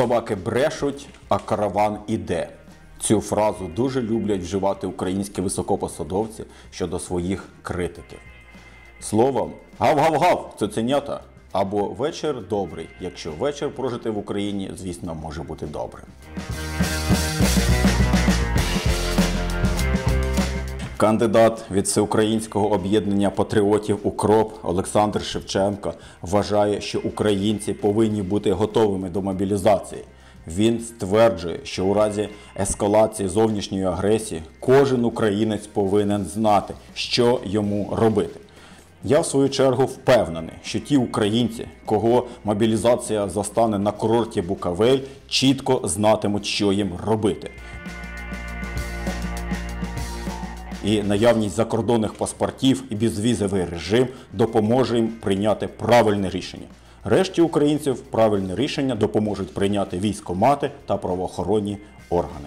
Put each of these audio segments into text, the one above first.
Собаки брешуть, а караван іде. Цю фразу дуже люблять вживати українські високопосадовці щодо своїх критиків. Словом, гав-гав-гав, цуценята. Або вечір добрий, якщо вечір прожити в Україні, звісно, може бути добрим. Кандидат від Всеукраїнського об'єднання патріотів УКРОП Олександр Шевченко вважає, що українці повинні бути готовими до мобілізації. Він стверджує, що у разі ескалації зовнішньої агресії кожен українець повинен знати, що йому робити. Я в свою чергу впевнений, що ті українці, кого мобілізація застане на курорті Букавель, чітко знатимуть, що їм робити. І наявність закордонних паспортів і безвізовий режим допоможе їм прийняти правильне рішення. Решті українців правильне рішення допоможуть прийняти військомати та правоохоронні органи.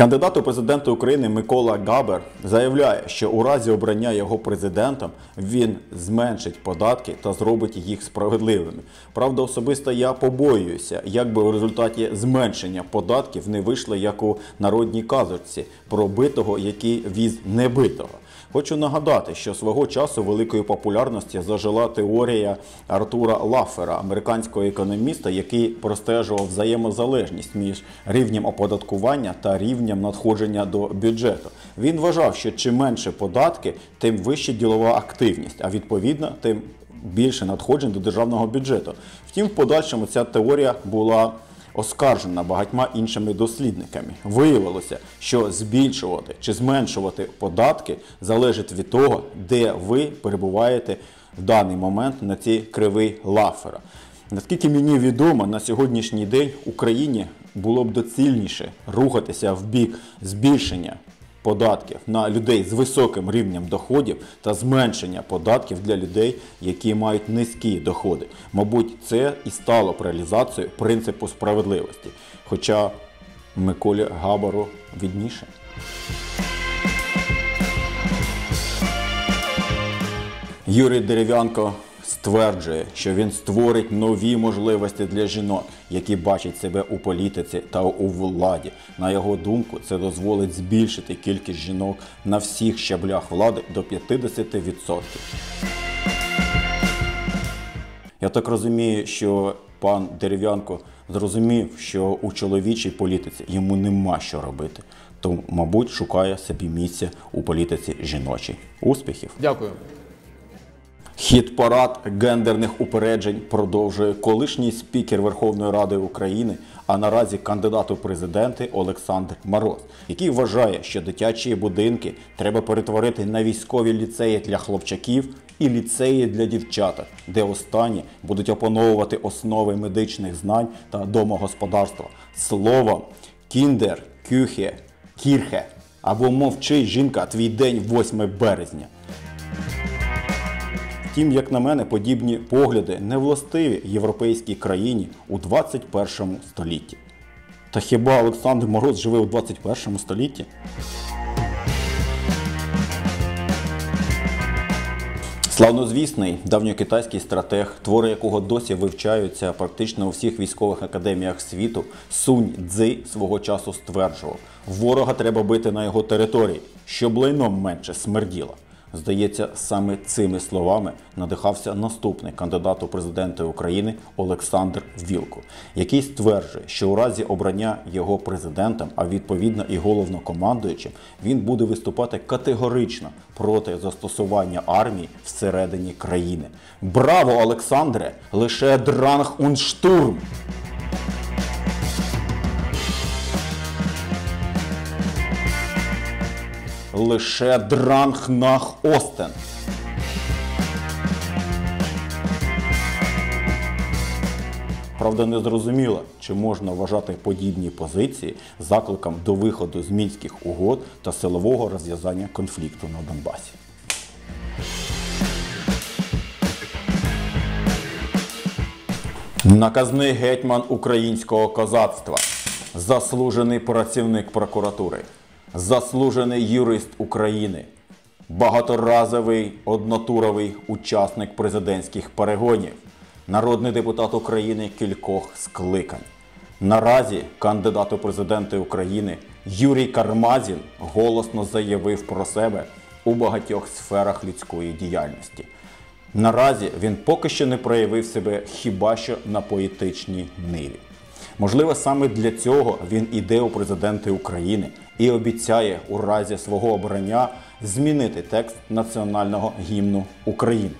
Кандидат у президенти України Микола Габер заявляє, що у разі обрання його президентом він зменшить податки та зробить їх справедливими. Правда, особисто я побоююся, якби в результаті зменшення податків не вийшло як у народній казочці про битого, який віз небитого. Хочу нагадати, що свого часу великої популярності зажила теорія Артура Лаффера, американського економіста, який простежував взаємозалежність між рівнем оподаткування та рівнем надходження до бюджету. Він вважав, що чим менше податки, тим вища ділова активність, а відповідно, тим більше надходжень до державного бюджету. Втім, в подальшому ця теорія була оскаржена багатьма іншими дослідниками. Виявилося, що збільшувати чи зменшувати податки залежить від того, де ви перебуваєте в даний момент на цій кривий лафера. Наскільки мені відомо, на сьогоднішній день Україні було б доцільніше рухатися в бік збільшення податків на людей з високим рівнем доходів та зменшення податків для людей, які мають низькі доходи. Мабуть, це і стало б реалізацією принципу справедливості. Хоча Миколі Габару відніше. Юрій Дерев'янко стверджує, що він створить нові можливості для жінок, які бачать себе у політиці та у владі. На його думку, це дозволить збільшити кількість жінок на всіх щаблях влади до 50%. Я так розумію, що пан Дерев'янко зрозумів, що у чоловічій політиці йому нема що робити. То, мабуть, шукає собі місця у політиці жіночій. Успіхів! Дякую. Хід парад гендерних упереджень продовжує колишній спікер Верховної Ради України, а наразі кандидат у президенти Олександр Мороз, який вважає, що дитячі будинки треба перетворити на військові ліцеї для хлопчаків і ліцеї для дівчаток, де останні будуть опановувати основи медичних знань та домогосподарства. Словом, кіндер, кюхе, кірхе або мовчи жінка, твій день 8 березня. Втім, як на мене, подібні погляди не властиві європейській країні у 21 столітті. Та хіба Олександр Мороз живе у 21 столітті? Славнозвісний давньокитайський стратег, твори якого досі вивчаються практично у всіх військових академіях світу, Сунь Цзи свого часу стверджував, ворога треба бити на його території, щоб лайном менше смерділо. Здається, саме цими словами надихався наступний кандидат у президенти України Олександр Вілко, який стверджує, що у разі обрання його президентом, а відповідно і головнокомандуючим, він буде виступати категорично проти застосування армії всередині країни. Браво, Олександре! Лише дранг und лише дранг нах Остен. Правда, не зрозуміло, чи можна вважати подібні позиції закликом до виходу з мінських угод та силового розв'язання конфлікту на Донбасі. Наказний гетьман українського козацтва, заслужений працівник прокуратури, заслужений юрист України, багаторазовий однотуровий учасник президентських перегонів, народний депутат України кількох скликань. Наразі кандидат у президенти України Юрій Кармазін голосно заявив про себе у багатьох сферах людської діяльності. Наразі він поки що не проявив себе хіба що на поетичній ниві. Можливо, саме для цього він іде у президенти України і обіцяє у разі свого обрання змінити текст національного гімну України.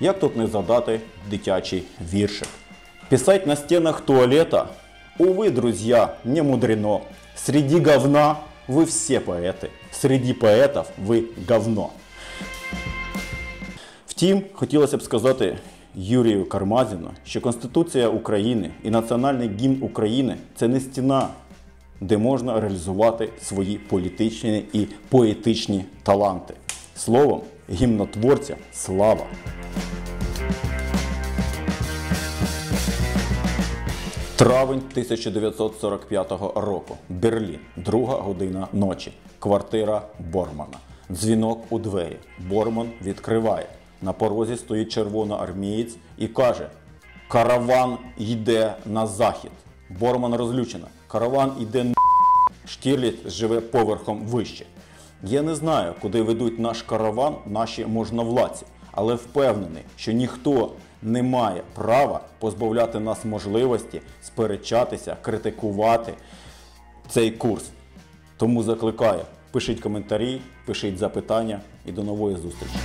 Як тут не задати дитячий віршик? Писать на стенах туалета? Увы, друзья, не мудрено. Среди говна вы все поэты. Среди поетів ви говно. Втім, хотілося б сказати Юрію Кармазіну, що Конституція України і національний гімн України це не стіна, де можна реалізувати свої політичні і поетичні таланти. Словом, гімнотворця слава! Травень 1945 року. Берлін. Друга година ночі. Квартира Бормана. Дзвінок у двері. Борман відкриває. На порозі стоїть червоноармієць і каже: Караван йде на захід. Борман розлючена. Караван йде на Штірліц живе поверхом вище. Я не знаю, куди ведуть наш караван наші можновладці, але впевнений, що ніхто не має права позбавляти нас можливості сперечатися, критикувати цей курс. Тому закликаю, пишіть коментарі, пишіть запитання і до нової зустрічі.